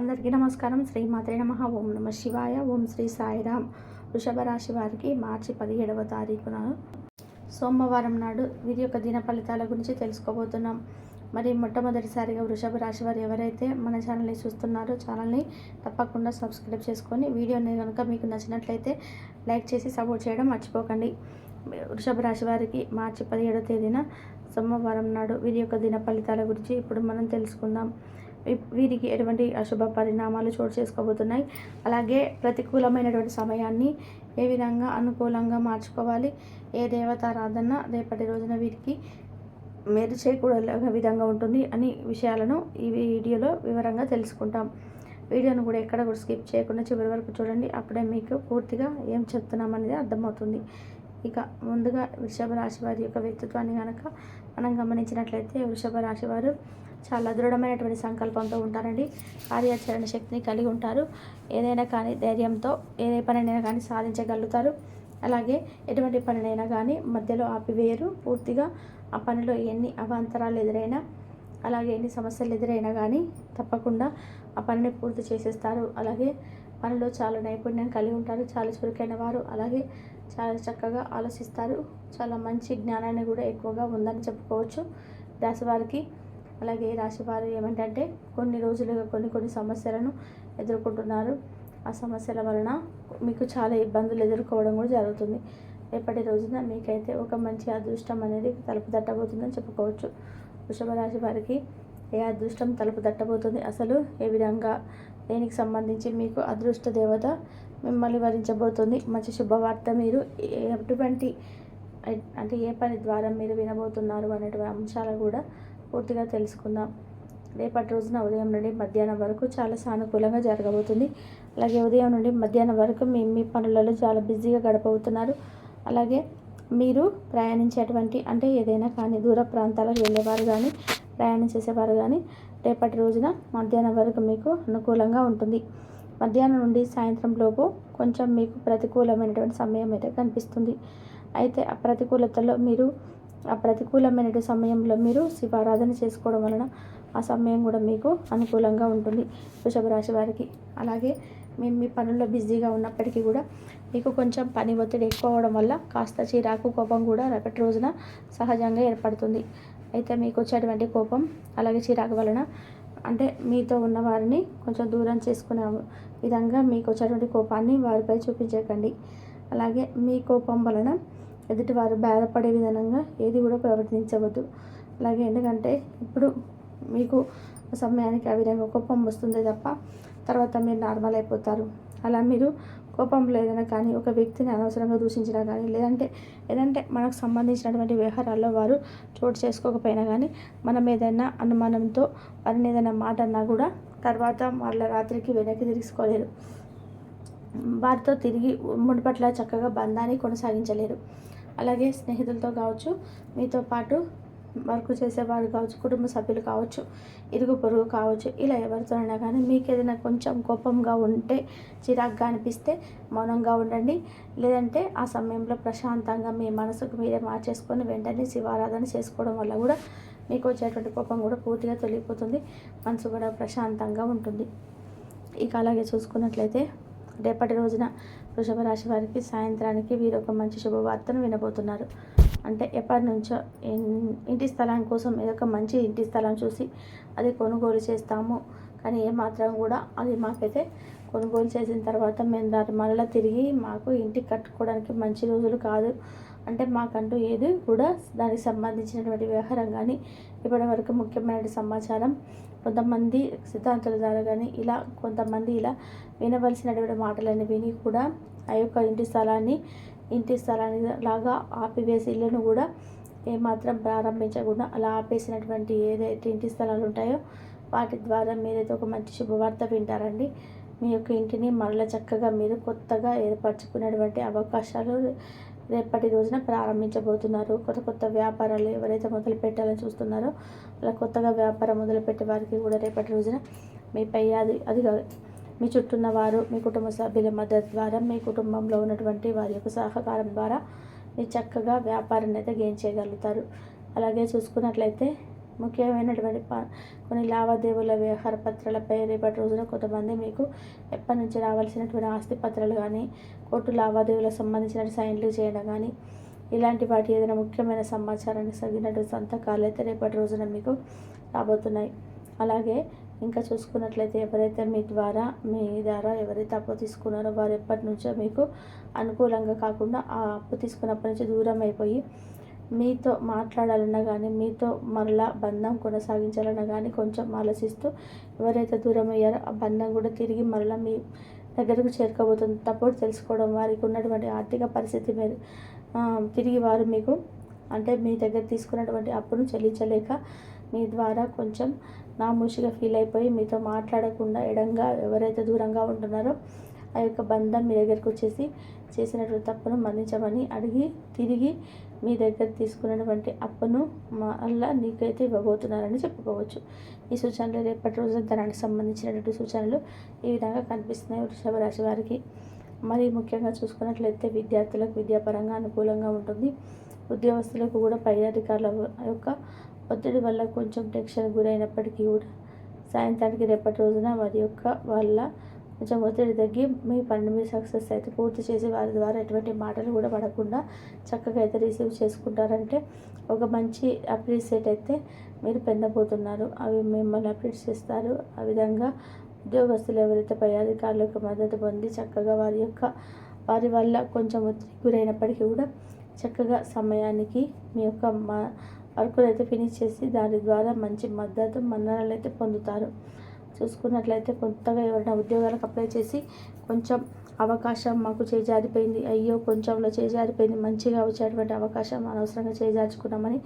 అందరికీ నమస్కారం. శ్రీ మాత్రే నమ. ఓం నమ శివాయ. ఓం శ్రీ సాయిరామ్. వృషభ రాశి వారికి మార్చి పదిహేడవ తారీఖున సోమవారం నాడు వీరి యొక్క దిన ఫలితాల గురించి తెలుసుకోబోతున్నాం. మరి మొట్టమొదటిసారిగా వృషభ రాశి వారు ఎవరైతే మన ఛానల్ని చూస్తున్నారో ఛానల్ని తప్పకుండా సబ్స్క్రైబ్ చేసుకొని వీడియోని కనుక మీకు నచ్చినట్లయితే లైక్ చేసి సపోర్ట్ చేయడం మర్చిపోకండి. వృషభ రాశి వారికి మార్చి పదిహేడవ తేదీన సోమవారం నాడు వీరి యొక్క దిన ఫలితాల గురించి ఇప్పుడు మనం తెలుసుకుందాం. వీరికి ఎటువంటి అశుభ పరిణామాలు చోటు చేసుకోబోతున్నాయి. అలాగే ప్రతికూలమైనటువంటి సమయాన్ని ఏ విధంగా అనుకూలంగా మార్చుకోవాలి ఏ దేవతారాధన రేపటి రోజున వీరికి మేలు చేయకూడలే విధంగా ఉంటుంది అని విషయాలను ఈ వీడియోలో వివరంగా తెలుసుకుంటాం. వీడియోను కూడా ఎక్కడ కూడా స్కిప్ చేయకుండా చివరి వరకు చూడండి. అప్పుడే మీకు పూర్తిగా ఏం చెప్తున్నాం అనేది అర్థమవుతుంది. ఇక ముందుగా వృషభ రాశి వారి యొక్క వ్యక్తిత్వాన్ని కనుక మనం గమనించినట్లయితే వృషభ రాశి వారు చాలా దృఢమైనటువంటి సంకల్పంతో ఉంటారండి. కార్యాచరణ శక్తిని కలిగి ఉంటారు. ఏదైనా కానీ ధైర్యంతో ఏ పనినైనా కానీ సాధించగలుగుతారు. అలాగే ఎటువంటి పనినైనా కానీ మధ్యలో ఆపివేయరు. పూర్తిగా ఆ పనిలో ఎన్ని అవాంతరాలు ఎదురైనా అలాగే ఎన్ని సమస్యలు ఎదురైనా కానీ తప్పకుండా ఆ పనిని పూర్తి చేసేస్తారు. అలాగే పనిలో చాలా నైపుణ్యం కలిగి ఉంటారు. చాలా చురుకైన వారు. అలాగే చాలా చక్కగా ఆలోచిస్తారు. చాలా మంచి జ్ఞానాన్ని కూడా ఎక్కువగా ఉందని చెప్పుకోవచ్చు. రాశి వారికి అలాగే రాశివారు రాశి వారు కొన్ని రోజులుగా కొన్ని కొన్ని సమస్యలను ఎదుర్కొంటున్నారు. ఆ సమస్యల వలన మీకు చాలా ఇబ్బందులు ఎదుర్కోవడం కూడా జరుగుతుంది. రేపటి రోజున మీకైతే ఒక మంచి అదృష్టం అనేది తలుపు తట్టబోతుందని చెప్పుకోవచ్చు. వృషభ రాశి వారికి ఏ అదృష్టం తలుపు తట్టబోతుంది అసలు ఏ విధంగా? దేనికి సంబంధించి మీకు అదృష్ట దేవత మిమ్మల్ని వరించబోతుంది? మంచి శుభవార్త మీరు ఎటువంటి అంటే ఏ పని ద్వారా మీరు వినబోతున్నారు అనేటువంటి అంశాలు కూడా పూర్తిగా తెలుసుకుందాం. రేపటి రోజున ఉదయం నుండి మధ్యాహ్నం వరకు చాలా సానుకూలంగా జరగబోతుంది. అలాగే ఉదయం నుండి మధ్యాహ్నం వరకు మీ మీ పనులలో చాలా బిజీగా గడపబోతున్నారు. అలాగే మీరు ప్రయాణించేటువంటి అంటే ఏదైనా కానీ దూర ప్రాంతాలకు వెళ్ళేవారు కానీ ప్రయాణం చేసేవారు కానీ రేపటి రోజున మధ్యాహ్నం వరకు మీకు అనుకూలంగా ఉంటుంది. మధ్యాహ్నం నుండి సాయంత్రం లోపు కొంచెం మీకు ప్రతికూలమైనటువంటి సమయం అయితే కనిపిస్తుంది. అయితే ఆ ప్రతికూలతలో మీరు ఆ ప్రతికూలమైన సమయంలో మీరు శివారాధన చేసుకోవడం వలన ఆ సమయం కూడా మీకు అనుకూలంగా ఉంటుంది వృషభ రాశి వారికి. అలాగే మేము మీ పనుల్లో బిజీగా ఉన్నప్పటికీ కూడా మీకు కొంచెం పని ఒత్తిడి ఎక్కువ అవడం వల్ల కాస్త చిరాకు కోపం కూడా రేపటి రోజున సహజంగా ఏర్పడుతుంది. అయితే మీకు వచ్చేటువంటి కోపం అలాగే చిరాకు వలన అంటే మీతో ఉన్న వారిని కొంచెం దూరం చేసుకునే విధంగా మీకు వచ్చేటువంటి కోపాన్ని వారిపై చూపించకండి. అలాగే మీ కోపం వలన ఎదుటివారు బాధపడే విధంగా ఏది కూడా ప్రవర్తించవద్దు. అలాగే ఎందుకంటే ఇప్పుడు మీకు సమయానికి ఆ విధంగా కోపం వస్తుంది తప్ప తర్వాత మీరు నార్మల్ అయిపోతారు. అలా మీరు కోపంలో ఏదైనా కానీ ఒక వ్యక్తిని అనవసరంగా దూషించినా కానీ లేదంటే ఏదంటే మనకు సంబంధించినటువంటి వ్యవహారాల్లో వారు చోటు చేసుకోకపోయినా కానీ మనం ఏదైనా అనుమానంతో వారిని ఏదైనా మాట అన్నా కూడా తర్వాత వాళ్ళ రాత్రికి వెనక్కి తీసుకోలేరు వారితో తిరిగి ముడిపట్ల చక్కగా బంధాన్ని కొనసాగించలేరు. అలాగే స్నేహితులతో కావచ్చు మీతో పాటు వర్క్ చేసేవారు కావచ్చు కుటుంబ సభ్యులు కావచ్చు ఇరుగు పొరుగు కావచ్చు ఇలా ఎవరితోనైనా కానీ మీకు ఏదైనా కొంచెం కోపంగా ఉంటే చిరాగ్గా అనిపిస్తే మౌనంగా ఉండండి. లేదంటే ఆ సమయంలో ప్రశాంతంగా మీ మనసుకు మీరే మార్చేసుకొని వెంటనే శివారాధన చేసుకోవడం వల్ల కూడా మీకు వచ్చేటువంటి కోపం కూడా పూర్తిగా తొలగిపోతుంది మనసు కూడా ప్రశాంతంగా ఉంటుంది. ఇక అలాగే చూసుకున్నట్లయితే రేపటి రోజున వృషభ రాశి వారికి సాయంత్రానికి వీరు ఒక మంచి శుభవార్తను వినబోతున్నారు. అంటే ఎప్పటి నుంచో ఇంటి స్థలం కోసం ఏదో ఒక మంచి ఇంటి స్థలం చూసి అది కొనుగోలు చేస్తాము. కానీ ఏమాత్రం కూడా అది మాకైతే కొనుగోలు చేసిన తర్వాత మేము దాన్ని మళ్ళీ తిరిగి మాకు ఇంటికి కట్టుకోవడానికి మంచి రోజులు కాదు. అంటే మాకంటూ ఏది కూడా దానికి సంబంధించినటువంటి వ్యవహారం కానీ ఇప్పటి వరకు ముఖ్యమైన సమాచారం కొంతమంది సిద్ధాంతుల ద్వారా కానీ ఇలా కొంతమంది ఇలా వినవలసినటువంటి మాటలని విని కూడా ఆ యొక్క ఇంటి స్థలాన్ని ఇంటి స్థలాన్ని లాగా ఆపివేసి ఇళ్ళను కూడా ఏమాత్రం ప్రారంభించకుండా అలా ఆపేసినటువంటి ఏదైతే ఇంటి స్థలాలు ఉంటాయో వాటి ద్వారా మీరైతే ఒక మంచి శుభవార్త వింటారండి. మీ యొక్క ఇంటిని మరల చక్కగా మీరు కొత్తగా ఏర్పరచుకునేటువంటి అవకాశాలు రేపటి రోజున ప్రారంభించబోతున్నారు. కొత్త కొత్త వ్యాపారాలు ఎవరైతే మొదలు పెట్టాలని చూస్తున్నారో అలా కొత్తగా వ్యాపారం మొదలుపెట్టే వారికి కూడా రేపటి రోజున మీపై అది అది మీ చుట్టూ ఉన్న వారు మీ కుటుంబ సభ్యుల మద్దతు ద్వారా మీ కుటుంబంలో ఉన్నటువంటి వారి యొక్క సహకారం ద్వారా మీరు చక్కగా వ్యాపారాన్ని అయితే గెయిన్ చేయగలుగుతారు. అలాగే చూసుకున్నట్లయితే ముఖ్యమైనటువంటి ప కొన్ని లావాదేవీల వ్యవహార పత్రాలపై రేపటి రోజున కొంతమంది మీకు ఎప్పటి నుంచి రావాల్సినటువంటి ఆస్తి పత్రాలు కానీ కోర్టు లావాదేవీలకు సంబంధించిన సైన్లు చేయడం కానీ ఇలాంటి వాటి ఏదైనా ముఖ్యమైన సమాచారాన్ని తగినట్టు సంతకాలు అయితే రేపటి రోజున మీకు రాబోతున్నాయి. అలాగే ఇంకా చూసుకున్నట్లయితే ఎవరైతే మీ ద్వారా మీ ద్వారా ఎవరైతే అప్పు తీసుకున్నారో వారు ఎప్పటి నుంచో మీకు అనుకూలంగా కాకుండా ఆ అప్పు తీసుకున్నప్పటి నుంచి దూరం అయిపోయి మీతో మాట్లాడాలన్నా కానీ మీతో మరలా బంధం కొనసాగించాలన్నా కానీ కొంచెం ఆలోచిస్తూ ఎవరైతే దూరం అయ్యారో ఆ బంధం కూడా తిరిగి మరలా మీ దగ్గరకు చేరుకోబోతుంది తప్పుడు తెలుసుకోవడం వారికి ఉన్నటువంటి ఆర్థిక పరిస్థితి మీరు తిరిగి వారు మీకు అంటే మీ దగ్గర తీసుకున్నటువంటి అప్పును చెల్లించలేక మీ ద్వారా కొంచెం నామూషిగా ఫీల్ అయిపోయి మీతో మాట్లాడకుండా ఎడంగా ఎవరైతే దూరంగా ఉంటున్నారో ఆ యొక్క బంధం మీ దగ్గరకు వచ్చేసి చేసినటువంటి తప్పును మన్నించమని అడిగి తిరిగి మీ దగ్గర తీసుకున్నటువంటి అప్పును మళ్ళా నీకైతే ఇవ్వబోతున్నారని చెప్పుకోవచ్చు. ఈ సూచనలు రేపటి రోజున ధనానికి సంబంధించినటువంటి సూచనలు ఈ విధంగా కనిపిస్తున్నాయి. వృషభ రాశి వారికి మరి ముఖ్యంగా చూసుకున్నట్లయితే విద్యార్థులకు విద్యాపరంగా అనుకూలంగా ఉంటుంది. ఉద్యోగస్తులకు కూడా పై అధికారుల యొక్క ఒత్తిడి వల్ల కొంచెం టెన్షన్ గురైనప్పటికీ కూడా సాయంత్రానికి రేపటి రోజున వారి యొక్క వాళ్ళ కొంచెం ఒత్తిడి తగ్గి మీ పని మీ సక్సెస్ అయితే పూర్తి చేసి వారి ద్వారా ఎటువంటి మాటలు కూడా పడకుండా చక్కగా అయితే రిసీవ్ చేసుకుంటారంటే ఒక మంచి అప్రిషియేట్ అయితే మీరు పొందబోతున్నారు. అవి మిమ్మల్ని అప్రిషియేట్ చేస్తారు. ఆ విధంగా ఉద్యోగస్తులు ఎవరైతే పై అధికారులకు మద్దతు పొంది చక్కగా వారి యొక్క వారి వల్ల కొంచెం ఒత్తిడి గురైనప్పటికీ కూడా చక్కగా సమయానికి మీ యొక్క మా వర్కులు అయితే ఫినిష్ చేసి దాని ద్వారా మంచి మద్దతు మన్ననలు అయితే పొందుతారు. చూసుకున్నట్లయితే కొత్తగా ఎవరైనా ఉద్యోగాలకు అప్లై చేసి కొంచెం అవకాశం మాకు చేజారిపోయింది. అయ్యో కొంచెంలో చేజారిపోయింది. మంచిగా వచ్చేటువంటి అవకాశం అనవసరంగా చేజార్చుకున్నామని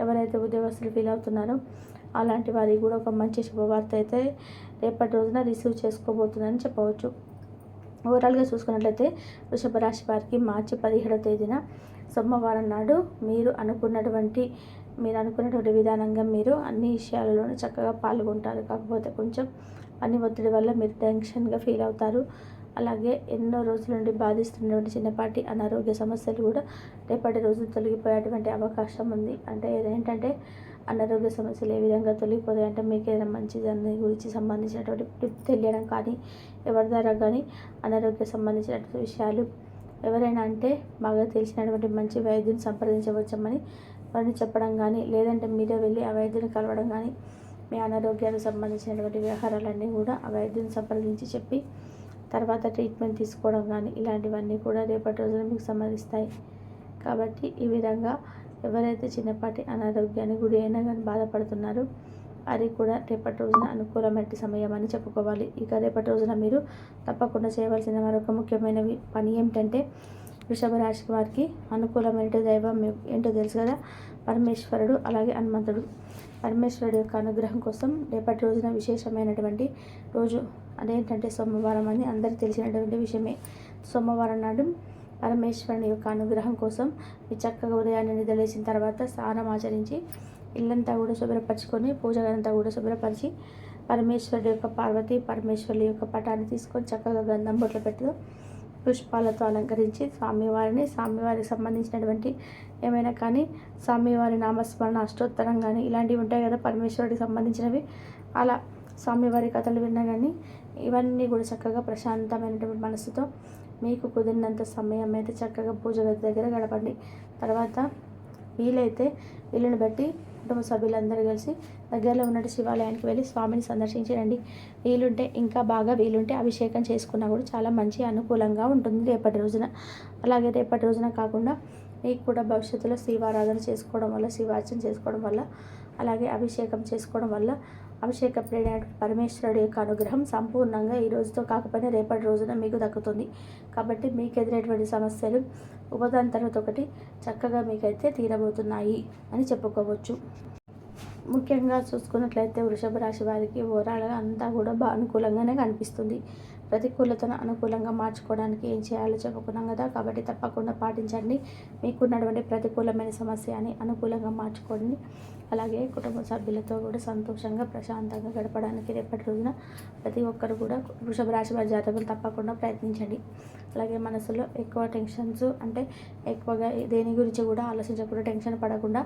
ఎవరైతే ఉద్యోగస్తులు ఫీల్ అవుతున్నారో అలాంటి వారికి కూడా ఒక మంచి శుభవార్త అయితే రేపటి రోజున రిసీవ్ చేసుకోబోతుందని చెప్పవచ్చు. ఓవరాల్గా చూసుకున్నట్లయితే వృషభ రాశి వారికి మార్చి పదిహేడవ తేదీన సోమవారం నాడు మీరు అనుకున్నటువంటి మీరు అనుకున్నటువంటి విధానంగా మీరు అన్ని విషయాలలోనూ చక్కగా పాల్గొంటారు. కాకపోతే కొంచెం పని ఒత్తిడి వల్ల మీరు టెన్షన్గా ఫీల్ అవుతారు. అలాగే ఎన్నో రోజుల నుండి బాధిస్తున్నటువంటి చిన్నపాటి అనారోగ్య సమస్యలు కూడా రేపటి రోజు తొలగిపోయేటువంటి అవకాశం ఉంది. అంటే ఏంటంటే అనారోగ్య సమస్యలు ఏ విధంగా తొలగిపోతాయి అంటే మీకు ఏదైనా మంచి దాని గురించి సంబంధించినటువంటి టిప్ తెలియడం కానీ ఎవరి ద్వారా కానీ అనారోగ్య సంబంధించినటువంటి విషయాలు ఎవరైనా అంటే బాగా తెలిసినటువంటి మంచి వైద్యుని సంప్రదించవచ్చమని వారిని చెప్పడం కానీ లేదంటే మీరే వెళ్ళి ఆ వైద్యుని కలవడం కానీ మీ అనారోగ్యానికి సంబంధించినటువంటి వ్యవహారాలన్నీ కూడా ఆ వైద్యుని సంప్రదించి చెప్పి తర్వాత ట్రీట్మెంట్ తీసుకోవడం కానీ ఇలాంటివన్నీ కూడా రేపటి రోజున మీకు సంబంధిస్తాయి. కాబట్టి ఈ విధంగా ఎవరైతే చిన్నపాటి అనారోగ్యానికి గురి అయినా కానీ బాధపడుతున్నారో అది కూడా రేపటి రోజున అనుకూలమైన సమయం అని చెప్పుకోవాలి. ఇక రేపటి రోజున మీరు తప్పకుండా చేయవలసిన మరొక ముఖ్యమైన పని ఏమిటంటే వృషభ రాశి వారికి అనుకూలమైన దైవం ఏంటో తెలుసు కదా? పరమేశ్వరుడు అలాగే హనుమంతుడు. పరమేశ్వరుడు యొక్క అనుగ్రహం కోసం రేపటి రోజున విశేషమైనటువంటి రోజు అదేంటంటే సోమవారం అని అందరికీ తెలిసినటువంటి విషయమే. సోమవారం నాడు పరమేశ్వరుని యొక్క అనుగ్రహం కోసం మీ చక్కగా ఉదయాన్నే నిద్రలేసిన తర్వాత స్నానం ఆచరించి ఇల్లంతా కూడా శుభ్రపరచుకొని పూజ కూడా శుభ్రపరిచి పరమేశ్వరుడు యొక్క పార్వతి పరమేశ్వరుడు యొక్క పటాన్ని తీసుకొని చక్కగా గంధం బొట్లు పెట్టు పుష్పాలతో అలంకరించి స్వామివారిని స్వామివారికి సంబంధించినటువంటి ఏమైనా కానీ స్వామివారి నామస్మరణ అష్టోత్తరం కానీ ఇలాంటివి ఉంటాయి కదా పరమేశ్వరుడికి సంబంధించినవి. అలా స్వామివారి కథలు విన్నా కానీ ఇవన్నీ కూడా చక్కగా ప్రశాంతమైనటువంటి మనసుతో మీకు కుదిరినంత సమయం అయితే చక్కగా పూజ గది దగ్గర గడపండి. తర్వాత వీలైతే వీళ్ళని బట్టి కుటుంబ సభ్యులందరూ కలిసి దగ్గరలో ఉన్నట్టు శివాలయానికి వెళ్ళి స్వామిని సందర్శించండి వీలుంటే ఇంకా బాగా వీలుంటే అభిషేకం చేసుకున్నా కూడా చాలా మంచి అనుకూలంగా ఉంటుంది రేపటి రోజున. అలాగే రేపటి రోజున కాకుండా మీకు కూడా భవిష్యత్తులో శివారాధన చేసుకోవడం వల్ల శివార్చన చేసుకోవడం వల్ల అలాగే అభిషేకం చేసుకోవడం వల్ల అభిషేక పరమేశ్వరుడు యొక్క అనుగ్రహం సంపూర్ణంగా ఈ రోజుతో కాకపోయినా రేపటి రోజున మీకు దక్కుతుంది. కాబట్టి మీకు ఎదురైనటువంటి సమస్యలు ఉపదాంతరతో ఒకటి చక్కగా మీకైతే తీరబోతున్నాయి అని చెప్పుకోవచ్చు. ముఖ్యంగా చూసుకున్నట్లయితే వృషభ రాశి వారికి ఓవరాల్గా అంతా కూడా బాగా అనుకూలంగానే కనిపిస్తుంది. ప్రతికూలతను అనుకూలంగా మార్చుకోవడానికి ఏం చేయాలో చెప్పుకున్నాం కదా. కాబట్టి తప్పకుండా పాటించండి. మీకున్నటువంటి ప్రతికూలమైన సమస్య అని అనుకూలంగా మార్చుకోండి. అలాగే కుటుంబ సభ్యులతో కూడా సంతోషంగా ప్రశాంతంగా గడపడానికి రేపటి రోజున ప్రతి ఒక్కరు కూడా వృషభ రాశి వారి జాతకులు తప్పకుండా ప్రయత్నించండి. అలాగే మనసులో ఎక్కువ టెన్షన్స్ అంటే ఎక్కువగా దేని గురించి కూడా ఆలోచించకుండా టెన్షన్ పడకుండా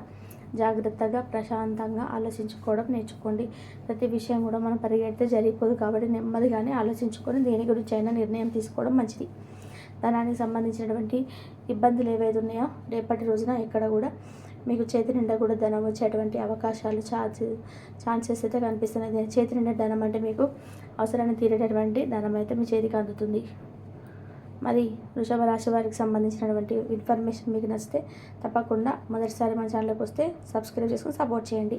జాగ్రత్తగా ప్రశాంతంగా ఆలోచించుకోవడం నేర్చుకోండి. ప్రతి విషయం కూడా మనం పరిగెడితే జరిగిపోదు కాబట్టి నెమ్మదిగానే ఆలోచించుకొని దేని గురించి అయినా నిర్ణయం తీసుకోవడం మంచిది. ధనానికి సంబంధించినటువంటి ఇబ్బందులు ఏవైతే ఉన్నాయో రేపటి రోజున ఎక్కడ కూడా మీకు చేతి నిండా కూడా ధనం వచ్చేటువంటి అవకాశాలు ఛాన్స్ ఛాన్సెస్ అయితే కనిపిస్తున్నాయి. చేతి నిండా ధనం అంటే మీకు అవసరాన్ని తీరేటటువంటి ధనం అయితే మీ చేతికి అందుతుంది. మరి వృషభ రాశి వారికి సంబంధించినటువంటి ఇన్ఫర్మేషన్ మీకు నచ్చితే తప్పకుండా మొదటిసారి మన ఛానల్కి వస్తే సబ్స్క్రైబ్ చేసుకొని సపోర్ట్ చేయండి.